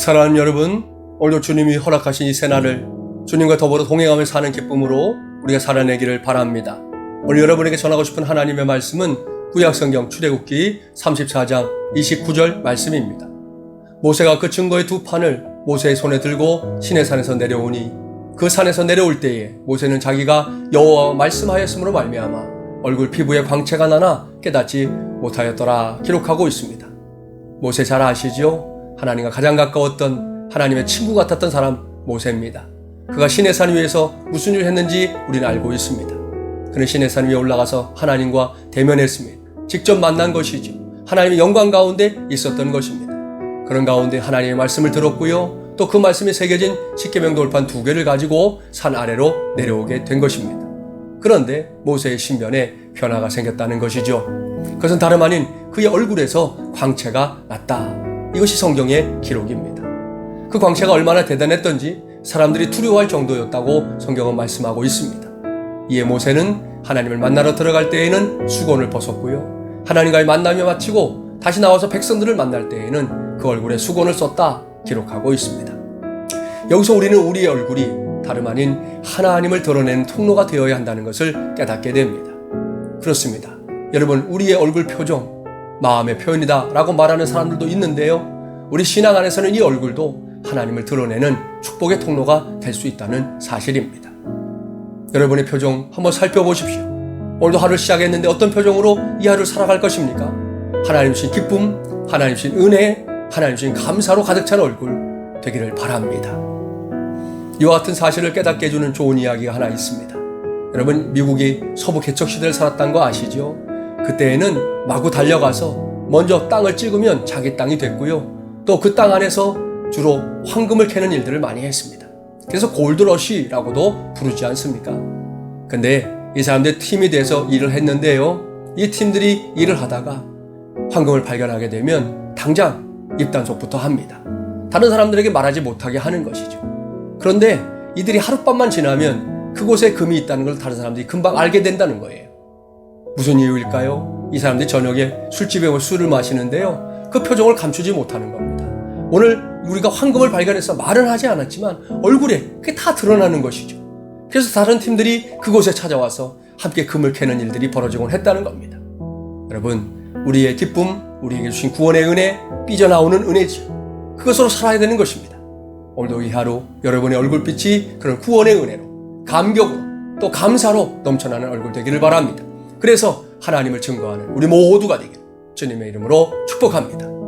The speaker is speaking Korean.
사랑하는 여러분, 오늘도 주님이 허락하신 이 새날을 주님과 더불어 동행하며 사는 기쁨으로 우리가 살아내기를 바랍니다. 오늘 여러분에게 전하고 싶은 하나님의 말씀은 구약성경 출애굽기 34장 29절 말씀입니다. 모세가 그 증거의 두 판을 모세의 손에 들고 시내산에서 내려오니 그 산에서 내려올 때에 모세는 자기가 여호와와 말씀하였으므로 말미암아 얼굴 피부에 광채가 나나 깨닫지 못하였더라 기록하고 있습니다. 모세 잘 아시죠? 하나님과 가장 가까웠던 하나님의 친구 같았던 사람 모세입니다. 그가 시내산 위에서 무슨 일을 했는지 우리는 알고 있습니다. 그는 시내산 위에 올라가서 하나님과 대면했습니다. 직접 만난 것이죠. 하나님의 영광 가운데 있었던 것입니다. 그런 가운데 하나님의 말씀을 들었고요. 또 그 말씀이 새겨진 십계명 돌판 두 개를 가지고 산 아래로 내려오게 된 것입니다. 그런데 모세의 신변에 변화가 생겼다는 것이죠. 그것은 다름 아닌 그의 얼굴에서 광채가 났다. 이것이 성경의 기록입니다. 그 광채가 얼마나 대단했던지 사람들이 두려워할 정도였다고 성경은 말씀하고 있습니다. 이에 모세는 하나님을 만나러 들어갈 때에는 수건을 벗었고요. 하나님과의 만남이 마치고 다시 나와서 백성들을 만날 때에는 그 얼굴에 수건을 썼다 기록하고 있습니다. 여기서 우리는 우리의 얼굴이 다름 아닌 하나님을 드러내는 통로가 되어야 한다는 것을 깨닫게 됩니다. 그렇습니다. 여러분, 우리의 얼굴 표정, 마음의 표현이다 라고 말하는 사람들도 있는데요. 우리 신앙 안에서는 이 얼굴도 하나님을 드러내는 축복의 통로가 될 수 있다는 사실입니다. 여러분의 표정 한번 살펴보십시오. 오늘도 하루를 시작했는데 어떤 표정으로 이 하루를 살아갈 것입니까? 하나님 신 기쁨, 하나님 신 은혜, 하나님 신 감사로 가득 찬 얼굴 되기를 바랍니다. 이와 같은 사실을 깨닫게 해주는 좋은 이야기가 하나 있습니다. 여러분, 미국이 서부 개척 시대를 살았다는 거 아시죠? 그때에는 마구 달려가서 먼저 땅을 찍으면 자기 땅이 됐고요. 또 그 땅 안에서 주로 황금을 캐는 일들을 많이 했습니다. 그래서 골드러시라고도 부르지 않습니까? 근데 이 사람들 팀이 돼서 일을 했는데요. 이 팀들이 일을 하다가 황금을 발견하게 되면 당장 입단속부터 합니다. 다른 사람들에게 말하지 못하게 하는 것이죠. 그런데 이들이 하룻밤만 지나면 그곳에 금이 있다는 걸 다른 사람들이 금방 알게 된다는 거예요. 무슨 이유일까요? 이 사람들이 저녁에 술집에 올 술을 마시는데요. 그 표정을 감추지 못하는 겁니다. 오늘 우리가 황금을 발견해서 말은 하지 않았지만 얼굴에 그게 다 드러나는 것이죠. 그래서 다른 팀들이 그곳에 찾아와서 함께 금을 캐는 일들이 벌어지곤 했다는 겁니다. 여러분, 우리의 기쁨, 우리에게 주신 구원의 은혜, 삐져나오는 은혜죠. 그것으로 살아야 되는 것입니다. 오늘도 이 하루 여러분의 얼굴빛이 그런 구원의 은혜로, 감격으로, 또 감사로 넘쳐나는 얼굴 되기를 바랍니다. 그래서 하나님을 증거하는 우리 모두가 되기를 주님의 이름으로 축복합니다.